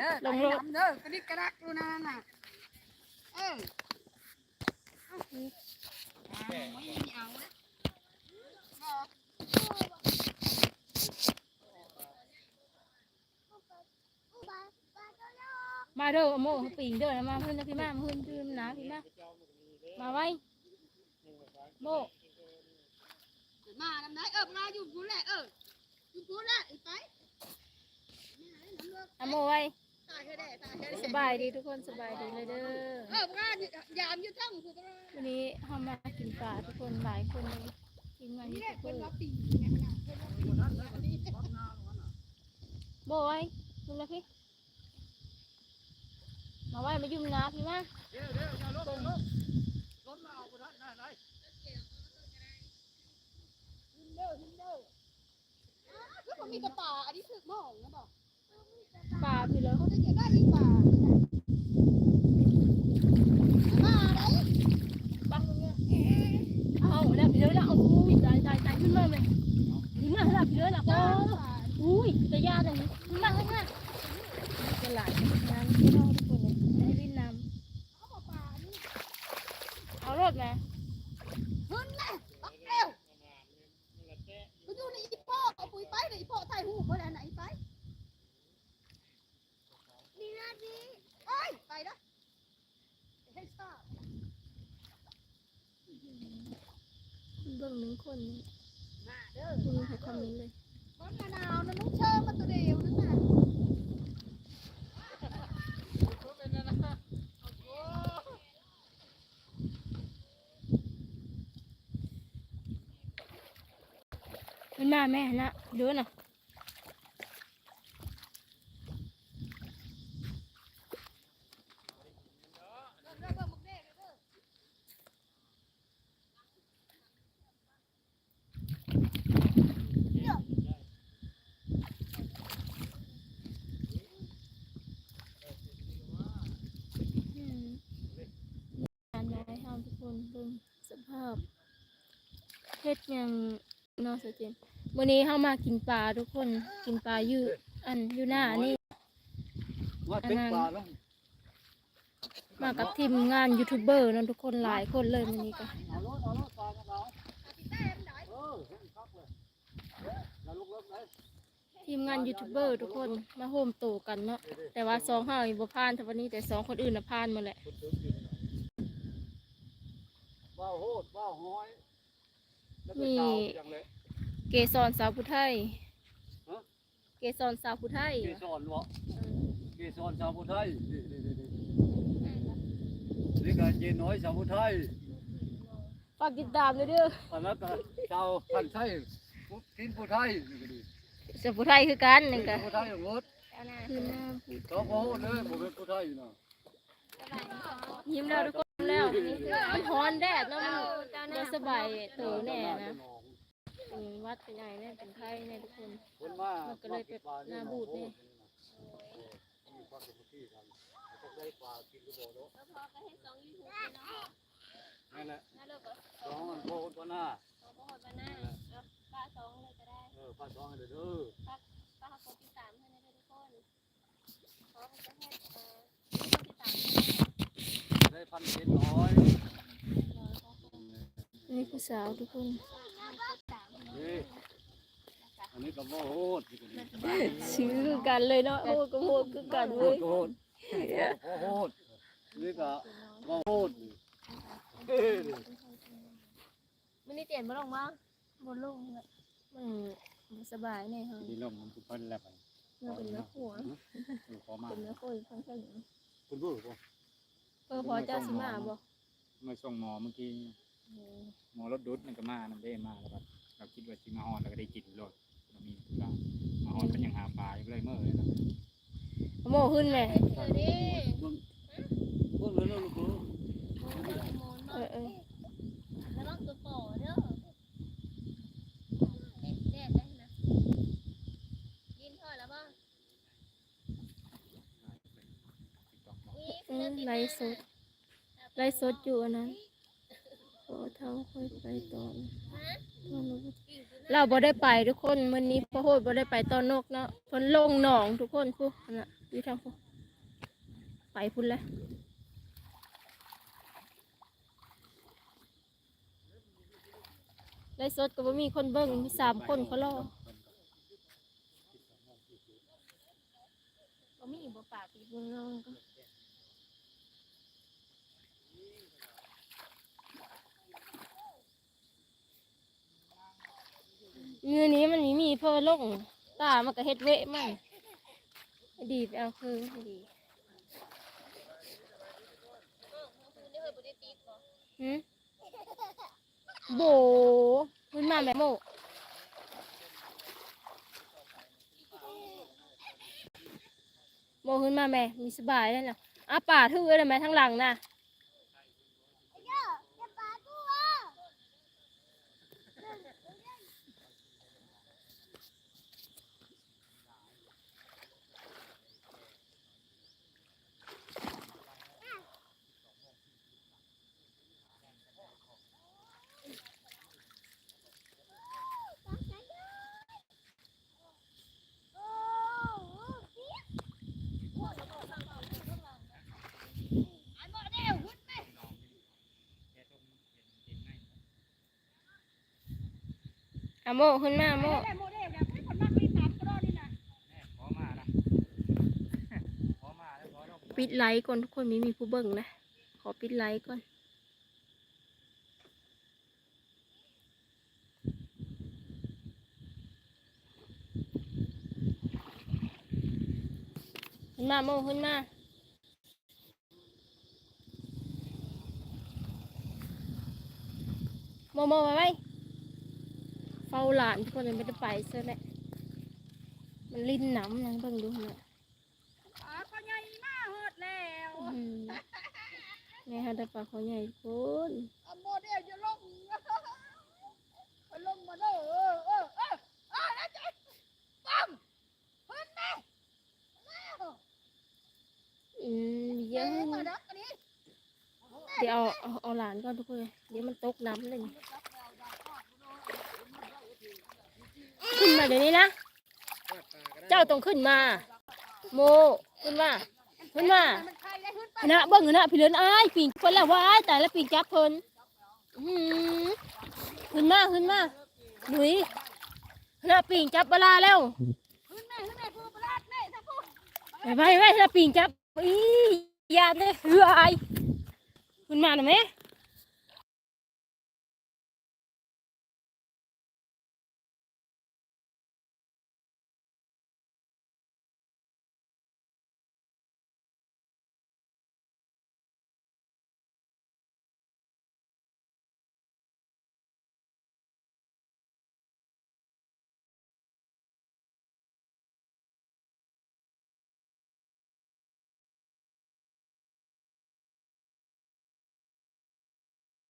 เออลงรถไปน้ำเด้อกระดิกกระดักดูนั่นน่ะเออเอาเอาไม่เอานะบอกมาเด้อโมปิงเด้อนะมาเพิ่นนะพี่มาเพิ่นพี่นะพี่มามาไว้โมมาน้ำได้เออมาอยู่พูนแหละเอออยู่พูนแหละอีกไปนี่หาได้น้ำเลิกเอาโมไว้ ตายเธอได้ตายเธอได้สบายดีทุกคนสบายดีเลยเด้อเออมายามอยู่ทั้งผู้ตลอดวันนี้เฮามากินปลาทุกคนหลายคนเลยทีมงานนี่ยูแหละทูบคเบอนรับร์ปีไงมันน่ะคนรับปีอันนี้โมไว้ดูเลยพี่มาไว้มายุ่มน้ำพี่มาเดี๋ยวเดี๋ยวอย่าลบอย่าลบรถมาเอาไปได้ได้ฮินเดอร์ฮินเดอร์อ้าวแล้วมันมีกระป่าอันนี้ถึกหม้องนะบอก ปลาพี่เลยเขาจะเก็บได้อีกป่ามาได้ปังตรงเนี้ยเอาแล้วพี่เลยแล้วเอ เบิ่งหนึ่งคนมาเด้อคุณให้คอมเมนต์เลยมันมะนาวนะลูกเชิญมาตัวเดียวนั่นน่ะมันมาแม่นะเดือน่ะ เริ่มเริ่มเริ่มมึงเด้เด้อ อืมงานย้ายเฮาทุกคนเบิ่งสภาพเฮ็ดหยังเนอสเจนวันนี้เฮามากินปลาทุกคนกินปลาอยู่อันอยู่หน้านี่ ว่าเป็นปลาแล้วมากับทีมงานยูทูบเบอร์นั่นทุกคนหลายคนเลยวันนี้ก็เอารถเอารถปลากันเอาอาทิตย์แต้มได้เออเห็นครับเลยอย่าลุกเลิกเลยทีมงานยูทูบเบอร์ทุกคนมาโฮมโตกันเนาะแต่ว่าสองเฮายังบ่ผ่านแต่วันนี้แต่สองคนอื่นน่ะผ่านหมาแหละ ว่าวโหดว่าวห้อยแล้วก็เต่าอย่างเลย เกสรสาวผู้ไทยฮะ เกสรสาวผู้ไทยเกสรวะเกสรชาวพุทไทยนี่นี่นี่นี่ก็เจน้อยชาวพุทไทยฝากติดตามเลยเด้ออันนั้นก็ชาวพันไทยกินพุทไทยนี่ก็ดีสาวผู้ไทยคือกันนึงกิก็นพุทไทยอย่างรถคือหน้าผู้เขาบอกเลยผมเป็นพุทไทยนะ ยิ้มแล้วทุกคนยิ้ม แล้วมันร้อนแดดเนาะมันบ่สบายตัวแน่นะเป็นหวัดเป็นไงแน่เป็นไข้แน่ทุกคนคนมามันก็เลยเป็นหน้าบูดนี่นั่นแหละสองอันโคตรหน้าเออป้าสองอันเด้อ ได้พันเจ็ดร้อยนี่คือสาวทุกคนนี่อันนี้ก็โมโหดชื่อกันเลยเนาะโอ้ก็โหดคือกันเว้ยโหดโหดนี่ก็โมโหดมันนี่เตียนบ่ลงมาบ่ลงเละมันสบายแน่เฮานี่ลมมันทุกพันแล้วไปเมื่อเป็นเนื้อหัวขอมาเป็นเนื้อโคนค่อนข้างคุณรู้ป่ะ เออพอเจ้าสิมาบ่มาส่งหมอเมื่อกี้หมอรถดุดมันก็มานํได้มาแล้วครับเราคิดว่าสิมาฮอดแล้วก็ได้กินรถเรามีธุระมาฮอดมันยังหาปลาอยู่เลยเมื่อเลยนะโมขึ้นแม่เบิ่งเบิ่งเลยนะลูกเอ้ย เออเออ อืมไลฟ์สดไลฟ์สดอยู่อันนั้นพอเท่าค่อยไปตอนเราบ่ได้ไปทุกคนวันนี้พ่อโหดบ่ได้ไปตอนนกเนาะเพิ่นลงหนองทุกคนพูดน่ะอยู่ทางพูพุ่นแล้วไลฟ์สดก็บ่มีคนเบิ่งมีสามคนเขารอบ่มีบ่ปากอีกเบิ่งน้องก็ มือนี้มันมีมีเพิ่นลงตามันก็เฮ็ดเวะมันดีไปเอาคือดีหืมโบขึ้นมาแม่โมโมขึ้นมาแม่มีสบายแล้วนะอะป่าทื่อเลยแม่ทั้งหลังนะ อะโมขึ้นมาโม ได้โมเดลแบบนี้คนมากมีสามกระดอนนี่นะ ขอมาละข อมาแล้วขอลงปิดไลค์ก่อนทุกคนมีมีผู้เบิ่งนะ ขอปิดไลค์ก่อนขึ้นมาโมขึ้นมาโมโมไปไหม เฝ้าหลานทุกคนยังไม่ได้ไปเสียแหละมันลิ้นหน้ำนะเบิ่งดูนะอ๋อเขาใหญ่มากเฮิดแล้วอืมแม่ฮันได้ปลาเขาใหญ่คุณเอาโมเดลจะลงลงมาเด้อเออเออเออเออแล้วจะปั๊มเพิ่นแม่แล้วอืมเยเยอะอะมาดักอันนี้เดี๋ยวเอาเอาเอาหลานก่อนทุกคนเดี๋ยวมันตกน้ำหนึ่ง ขึ้นมาเดี๋ยวนี้นะ เจ้าต้องขึ้นมา โมขึ้นมาขึ้นมามันใคณะเบิ่งคณะพี่เลินอ้ายปีงคนแล้วว่าอ้ายแต่ละปีงจับเพิ่นขึ้นมาขึ้นมาหนุยคณะปีงจับเวลาแล้วขึ้นแม่ขึ้นแม่พูดประหลาดแม่ถ้าพูดไปไปไปคณะปีงจับอียาเลยเหืออายขึ้นมาหน่อยไหม